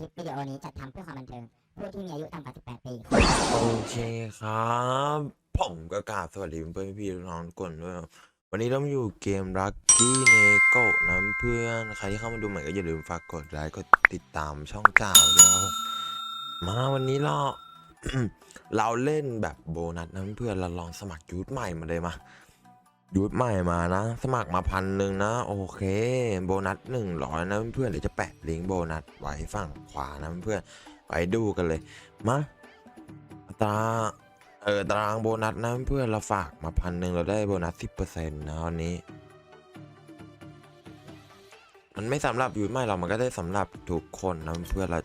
ลิปวิดีโอนี้จัดทำเพื่อความบันเทิง ผู้ที่มีอายุต่ำกว่า 18 ปี โอเคครับผมก็กราบสวัสดีเพื่อนพี่น้องทุกคนด้วยครับวันนี้เราอยู่เกม Lucky n e g o นะเพื่อนใครที่เข้ามาดูใหม่ก็อย่าลืมฝากกดไลค์กดติดตามช่องจ่าด้วยครับผมมาวันนี้เรา เราเล่นแบบโบนัสนะเพื่อนเราลองสมัครยูทใหม่มาเลยมา ยูทใหม่มานะ สมัครมาพันหนึ่งนะ โอเค โบนัสหนึ่งร้อยนะเพื่อนเดี๋ยวจะแปะลิงก์โบนัสไว้ฝั่งขวานะเพื่อนไปดูกันเลยมาตราเออตารางโบนัสนะเพื่อนเราฝากมาพันหนึ่งเราได้โบนัสสิบเปอร์เซ็นต์นะวันนี้ มันไม่สำหรับยูทไม่เรามันก็ได้สำหรับทุกคนนะเพื่อนเรา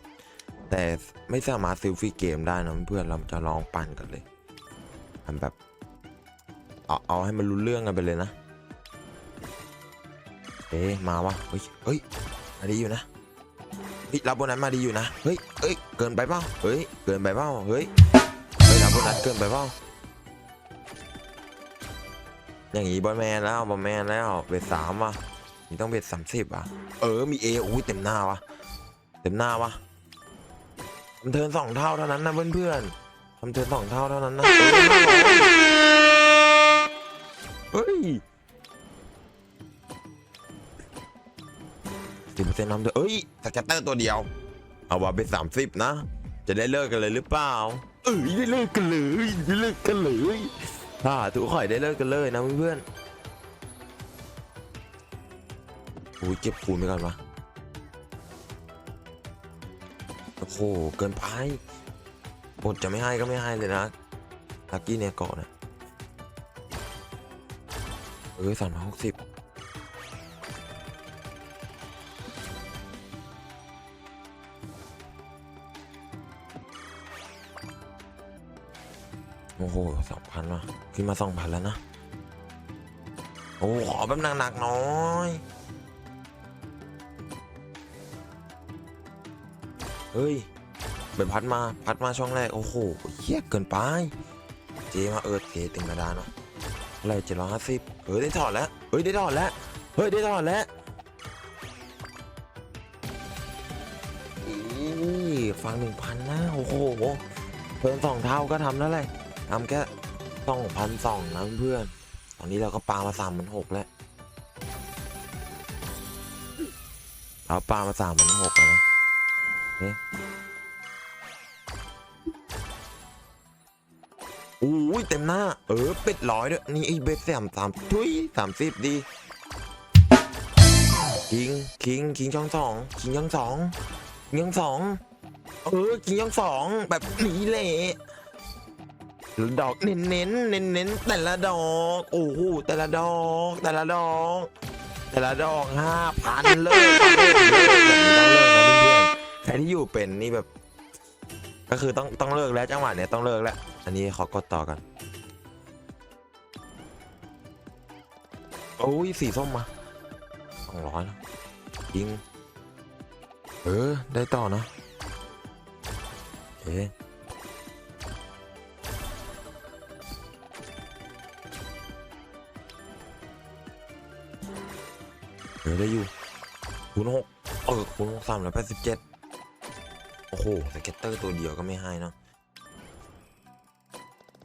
แต่ไม่สามารถซื้อฟรีเกมได้นะเพื่อนเราจะลองปั่นกันเลยทำแบบ เอาเอาให้มันรู้เรื่องกันไปเลยนะเอ๊ะมาวะเฮ้ยเฮ้ยมาดีอยู่นะเฮ้ยรับบนัสมาดีอยู่นะเฮ้ยเฮ้ยเกินไปเปล่าเฮ้ยเกินไปเปล่าเฮ้ยเฮ้ยรับบนัสเกินไปเปล่าอย่างงี้บอลแมนแล้วบอลแมนแล้วเบสสามว่ะนี่ต้องเบสสามสิบอะเออมีเออุ้ยเต็มหน้าวะเต็มหน้าวะทำเทินสองเท่าเท่านั้นนะเพื่อนๆทำเทินสองเท่าเท่านั้นนะ ฮ้ยสิบเปอร์เซ็นต์นำเถอะเอ้ยสแกตเตอร์ตัวเดียว เอาว่าเป็นสามสิบนะ จะได้เลิกกันเลยหรือเปล่า เอ้ยได้เลิกกันเลยได้เลิกกันเลยถ้าถูกข่อยได้เลิกกันเลยนะเพื่อนๆโอ้ยเก็บคูณไปก่อนวะโอ้โหเกินไปบทจะไม่ให้ก็ไม่ให้เลยนะลักกี้เนี่ยเกาะนะ เอ้ยสามร้อยหกสิบโอ้โหสองพันว่ะ ขึ้นมาสองพันแล้วนะ โอ้ขอแบบหนักๆหน้อยเฮ้ยไปพัดมา พัดมาช่องแรก โอ้โหเฮี้ยเกินไป เจมาเออเจเต็มกระดานเนาะ อะไรเจ็ดร้อยห้าสิบเฮ้ยได้ถอดแล้วเฮ้ยได้ถอดแล้วเฮ้ยได้ถอดแล้วอีฟังหนึ่งพันนะโอ้โหเพิ่มสองเท่าก็ทำแล้วเลยทำแค่สองพันสองนะเพื่อนตอนนี้เราก็ปลามาสามพันหกแล้วเราปลามาสามพันหกแล้วนะเอ๊ะ อ้ยเต็มหน้า เออเป็ดร้อยด้วยนี่ไอ้เบ็ดสามสามทุยสามสิบดี คิง คิง คิงช่องสอง คิงช่องสองคิงช่องสอง เออคิงช่องสองแบบนี้แหละดอกเน้นเน้นเน้นเน้นแต่ละดอกโอ้โหแต่ละดอก แต่ละดอก แต่ละดอกห้าพันเลิกเลิกเลิกแบบนี้ต้องเลิกนะเพื่อนใครที่อยู่เป็นนี่แบบ ก็คือต้องต้องเลิกแล้วจังหวะเนี้ยต้องเลิกแล้ว อันนี้ขอกดต่อกันโอ้ยสีส้มมาสองร้อยนะยิง เออ ได้ต่อนะเอ๊ะเออได้อยู่คูณหกเออคูณหกสามร้อยแปดสิบเจ็ด อ้โหสเก็ตเตอร์ตัวเดียวก็ไม่ให้เนอะ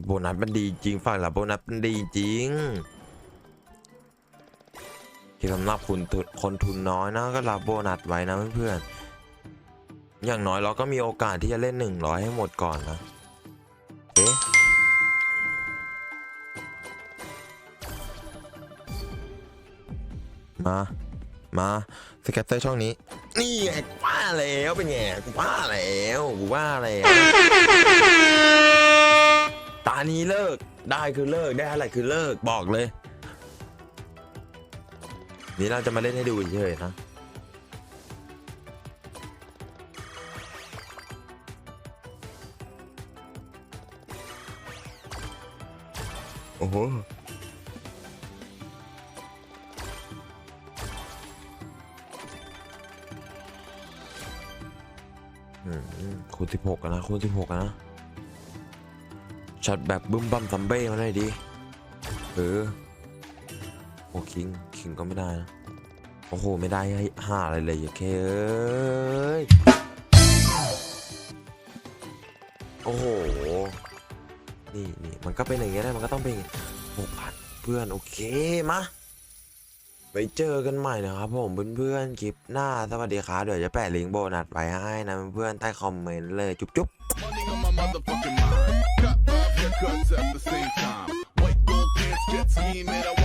โบนัสมันดีจริงฝากหลับโบนัสมันดีจริงที่สำหรับคุณทุนคนทุนน้อยนะก็รับโบนัสไว้นะเพื่อนๆอย่างน้อยเราก็มีโอกาสที่จะเล่นหนึ่งร้อยให้หมดก่อนนะเอ๊ะมา มาสแกตเตอร์ช่องนี้ นี่ไงกูว่าแล้วเป็นไงกูว่าแล้วกูว่าแล้วตานี้เลิกได้คือเลิกได้อะไรคือเลิกบอกเลย นี่เราจะมาเล่นให้ดูเฉยๆนะโอ้โห คูณสิบหกนะคูณสิบหกนะช็อตแบบบึ้มบั้มซัมเบ้มาได้ดีเออโอ้คิงคิงก็ไม่ได้นะโอ้โห ไม่ได้ให้ห้าอะไรเลยอย่าเค้ยโอ้โห นี่นี่มันก็เป็นอย่างเงี้ยได้มันก็ต้องเป็นหกพันเพื่อน โอเค มา ไปเจอกันใหม่นะครับผมเพื่อนๆคลิปหน้าสวัสดีครับเดี๋ยวจะแปะลิงก์โบนัสไว้ให้นะเพื่อนใต้คอมเมนต์เลยจุ๊บๆ Cause at the same time. White gold pants, jet ski, man.